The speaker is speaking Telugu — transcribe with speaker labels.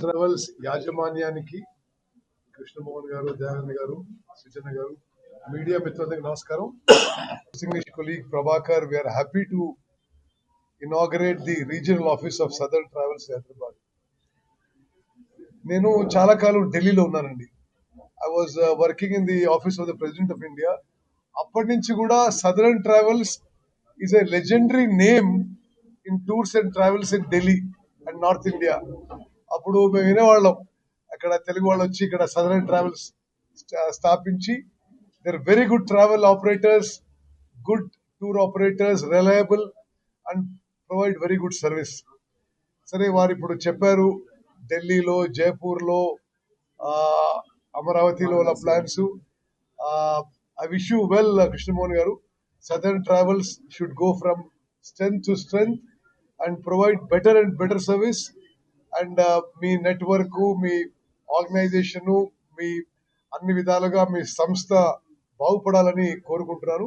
Speaker 1: ట్రావెల్స్ యాజమాన్యానికి కృష్ణమోహన్ గారు దయానంద్ గారు సుజన గారు మీడియా మిత్రులందరికీ నమస్కారం. Distinguished colleague Prabhakar we are happy to inaugurate the regional office of Southern Travels Hyderabad నేను చాలా కాలం ఢిల్లీలో ఉన్నానండి. I was working in the office of the president of India అప్పటి నుంచి కూడా Southern Travels is a legendary name in tours and travels in Delhi and north India. అప్పుడు మేము వినేవాళ్ళం. అక్కడ తెలుగు వాళ్ళు వచ్చి ఇక్కడ సదరన్ ట్రావెల్స్ స్థాపించి they're very good travel operators good tour operators reliable and provide very good service సరే వారు ఇప్పుడు చెప్పారు ఢిల్లీలో జైపూర్లో అమరావతిలో ఉన్న plans I wish you well Krishnamohan garu. Southern Travels should go from strength to strength and provide better and better service and me network మీ ఆర్గనైజేషన్ మీ అన్ని విధాలుగా మీ సంస్థ బాగుపడాలని కోరుకుంటున్నాను.